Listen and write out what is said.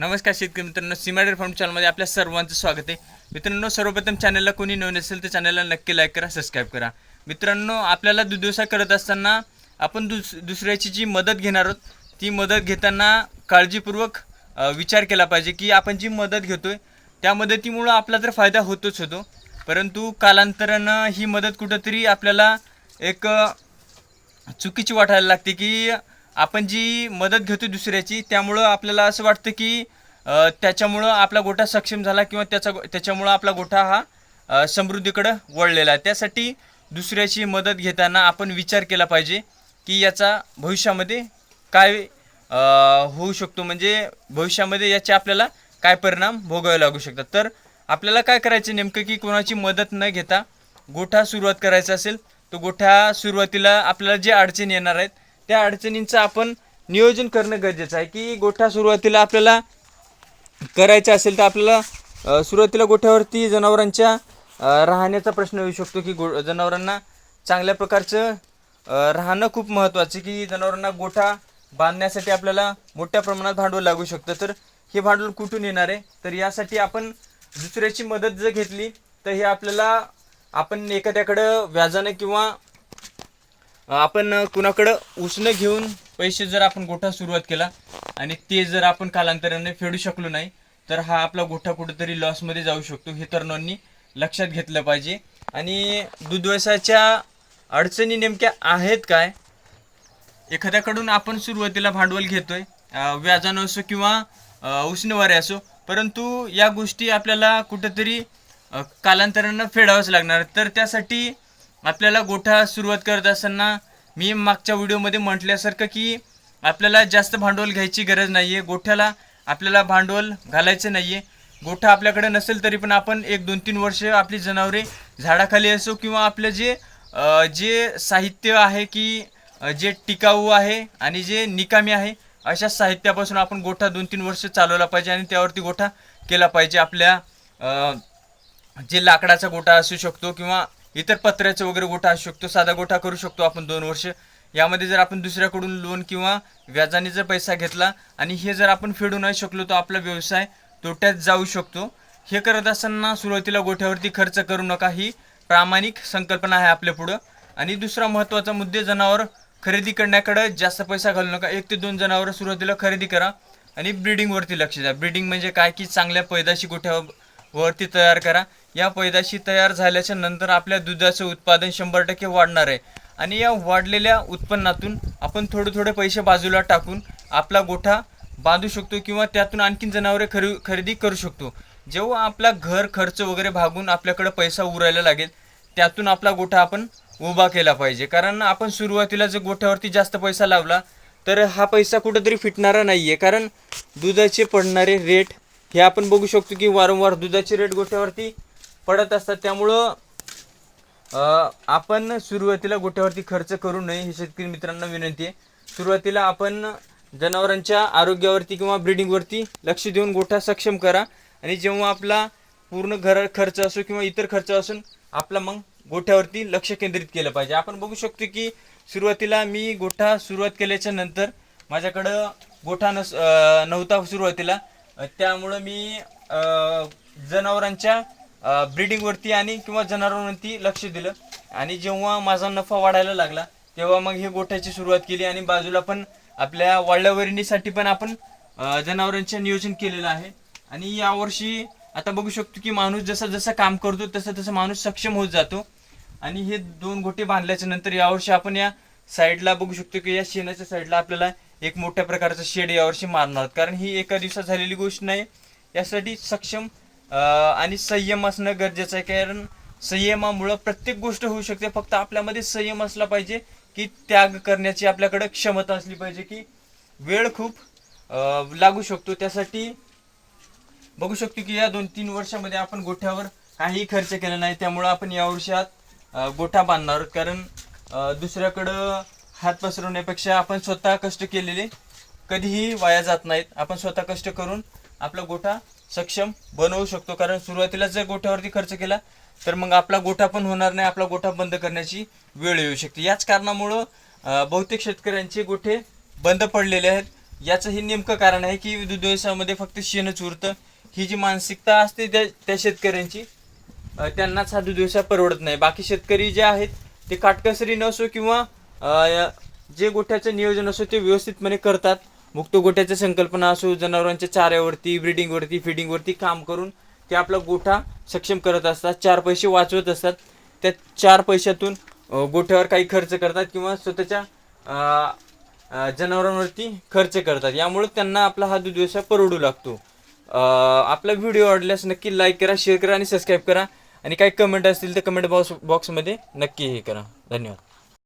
नमस्कार शेतकरी मित्रांनो सिमाडेर फार्म चॅनलमध्ये आपल्या सर्वांचं स्वागत आहे. मित्रांनो सर्वप्रथम चॅनलला कोणी नवीन असेल तर चॅनलला नक्की लाईक करा सबस्क्राईब करा. मित्रांनो आपल्याला दूध व्यवसाय करत असताना आपण दुस दुसऱ्याची जी मदत घेणार आहोत ती मदत घेताना काळजीपूर्वक विचार केला पाहिजे की आपण जी मदत घेतोय त्या मदतीमुळं आपला तर फायदा होतोच होतो. परंतु कालांतरानं ही मदत कुठंतरी आपल्याला एक चुकीची वाटायला लागते की आपण जी मदत घेतो दुसऱ्याची त्यामुळं आपल्याला असं वाटतं की त्याच्यामुळं आपला गोठा सक्षम झाला किंवा त्याचा त्याच्यामुळं आपला गोठा हा समृद्धीकडं वळलेला आहे. त्यासाठी दुसऱ्याची मदत घेताना आपण विचार केला पाहिजे की याचा भविष्यामध्ये काय होऊ शकतो. म्हणजे भविष्यामध्ये याचे आपल्याला काय परिणाम भोगावे लागू शकतात. तर आपल्याला काय करायचं नेमकं की कोणाची मदत न घेता गोठा सुरुवात करायचा असेल तर गोठा सुरुवातीला आपल्याला जे अडचणी येणार आहेत त्या अडचणींचं आपण नियोजन करणं गरजेचं आहे. की गोठा सुरुवातीला आपल्याला करायचं असेल तर आपल्याला सुरुवातीला गोठ्यावरती जनावरांच्या राहण्याचा प्रश्न येऊ शकतो की गो जनावरांना चांगल्या प्रकारचं राहणं खूप महत्त्वाचं आहे की जनावरांना गोठा बांधण्यासाठी आपल्याला मोठ्या प्रमाणात भांडवल लागू शकतं. तर हे भांडवल कुठून येणार आहे? तर यासाठी आपण दुसऱ्याची मदत जर घेतली तर हे आपल्याला आपण एखाद्याकडं व्याजानं किंवा आपण कुणाकडं उसणं घेऊन पैसे जर आपण गोठा सुरुवात केला आणि ते जर आपण कालांतराने फेडू शकलो नाही तर हा आपला गोठा कुठेतरी लॉसमध्ये जाऊ शकतो हे तरुणांनी लक्षात घेतलं पाहिजे. आणि दूध व्यवसायाच्या अडचणी नेमक्या आहेत काय? एखाद्याकडून आपण सुरुवातीला भांडवल घेतोय व्याजानं असो किंवा अं, असो परंतु या गोष्टी आपल्याला कुठंतरी कालांतरानं फेडावंच लागणार. तर त्यासाठी आपल्याला गोठा सुरुवात करत असताना मी मागच्या व्हिडिओमध्ये म्हटल्यासारखं की आपल्याला जास्त भांडवल घ्यायची गरज नाही आहे गोठ्याला आपल्याला भांडवल घालायचं नाही आहे गोठा आपल्याकडे नसेल तरी पण आपण एक दोन तीन वर्ष आपली जनावरे झाडाखाली असो किंवा आपलं जे जे साहित्य आहे की जे टिकाऊ आहे आणि जे निकामी आहे अशा साहित्यापासून आपण गोठा दोन तीन वर्ष चालवला पाहिजे आणि त्यावरती गोठा केला पाहिजे. आपल्या जे लाकडाचा गोठा असू शकतो किंवा इतर पत्र्याचा वगैरे गोठा असू शकतो साधा गोठा करू शकतो आपण दोन वर्ष. यामध्ये जर आपण दुसऱ्याकडून लोन किंवा व्याजाने जर पैसा घेतला आणि हे जर आपण फेडू नाही शकलो तर आपला व्यवसाय तोट्यात जाऊ शकतो. हे करत असताना सुरुवातीला गोठ्यावरती खर्च करू नका ही प्रामाणिक संकल्पना आहे आपल्या पुढं. आणि दुसरा महत्त्वाचा मुद्दे जनावर खरेदी करण्याकडे जास्त पैसा घालू नका. एक ते दोन जनावरं सुरुवातीला खरेदी करा आणि ब्रीडिंगवरती लक्ष द्या. ब्रीडिंग म्हणजे काय? की चांगल्या पैदाशी गोठ्यावरती तयार करा. या पैदाशी तयार झाल्याच्यानंतर आपल्या दुधाचं उत्पादन शंभर टक्के वाढणार आहे. आणि या वाढलेल्या उत्पन्नातून आपण थोडे थोडे पैसे बाजूला टाकून आपला गोठा बांधू शकतो किंवा त्यातून आणखीन जनावरे खरे खरेदी करू शकतो. जेव्हा आपला घर खर्च वगैरे भागून आपल्याकडे पैसा उरायला लागेल त्यातून आपला गोठा आपण उभा केला पाहिजे. कारण आपण सुरुवातीला जर गोठ्यावरती जास्त पैसा लावला तर हा पैसा कुठंतरी फिटणारा नाही आहे कारण दुधाचे पडणारे रेट हे आपण बघू शकतो की वारंवार दुधाचे रेट गोठ्यावरती पडत असतात. त्यामुळं आपण सुरुवातीला गोठ्यावरती खर्च करू नये ही शेतकरी मित्रांना विनंती आहे. सुरुवातीला आपण जनावरांच्या आरोग्यावरती किंवा ब्रिडिंगवरती लक्ष देऊन गोठा सक्षम करा. आणि जेव्हा आपला पूर्ण घर खर्च असो किंवा इतर खर्च असून आपला मग गोठ्यावरती लक्ष केंद्रित केलं पाहिजे. आपण बघू शकतो की सुरुवातीला मी गोठा सुरुवात केल्याच्यानंतर माझ्याकडं गोठा नस नव्हता सुरुवातीला. त्यामुळं मी जनावरांच्या ब्रिडिंगवरती आणि किंवा जनावरांवरती लक्ष दिलं. आणि जेव्हा माझा नफा वाढायला लागला तेव्हा मग हे गोठ्याची सुरुवात केली आणि बाजूला पण आपल्या वाढल्यावरणीसाठी पण आपण जनावरांचे नियोजन केलेलं आहे. आणि यावर्षी आता बघू शकतो की माणूस जसं जसं काम करतो तसं तसं माणूस सक्षम होत जातो. आणि हे दोन गोटे बांधल्याच्या नंतर यावर्षी आपण या साईडला बघू शकतो की या शेणाच्या साईडला आपल्याला एक मोठ्या प्रकारचं शेड यावर्षी मारणार. कारण ही एका दिवसात झालेली गोष्ट नाही यासाठी सक्षम आणि संयम असणं गरजेचं आहे. कारण संयमामुळं प्रत्येक गोष्ट होऊ शकते. फक्त आपल्यामध्ये संयम असला पाहिजे की त्याग करण्याची आपल्याकडे क्षमता असली पाहिजे की वेळ खूप लागू शकतो. त्यासाठी बघू शकतो की या दोन तीन वर्षामध्ये आपण गोठ्यावर काही खर्च केला नाही. त्यामुळं आपण या वर्षात गोठा बांधणार आहोत. कारण दुसऱ्याकडं हात पसरवण्यापेक्षा आपण स्वतः कष्ट केलेले कधीही वाया जात नाहीत. आपण स्वतः कष्ट करून आपला गोठा सक्षम बनवू शकतो. कारण सुरुवातीला जर गोठ्यावरती खर्च केला तर मग आपला गोठा पण होणार नाही आपला गोठा बंद करण्याची वेळ येऊ शकते. याच कारणामुळं बहुतेक शेतकऱ्यांचे गोठे बंद पडलेले आहेत. याचं हे नेमकं कारण आहे की दूध व्यवसायामध्ये फक्त शेणच उरतं. ही जी मानसिकता असते त्या त्या शेतकऱ्यांची त्यांनाच हा दूध व्यवसाय परवडत नाही. बाकी शेतकरी जे आहेत ते काटकसरी नसो किंवा जे गोठ्याचं नियोजन असो ते व्यवस्थितपणे करतात. मुक्त गोठ्याच्या संकल्पना असो जनावरांच्या चाऱ्यावरती ब्रिडिंगवरती फिडिंगवरती काम करून ते आपला गोठा सक्षम करत असतात चार पैसे वाचवत असतात. त्या चार पैशातून गोठ्यावर काही खर्च करतात किंवा स्वतःच्या जनावरांवरती खर्च करतात. यामुळे त्यांना आपला हा दूध व्यवसाय परवडू लागतो. आपला व्हिडिओ आवडल्यास नक्की लाईक करा शेअर करा आणि सबस्क्राईब करा. आणि काही कमेंट असतील तर कमेंट बॉक्स बॉक्समध्ये नक्की हे करा. धन्यवाद.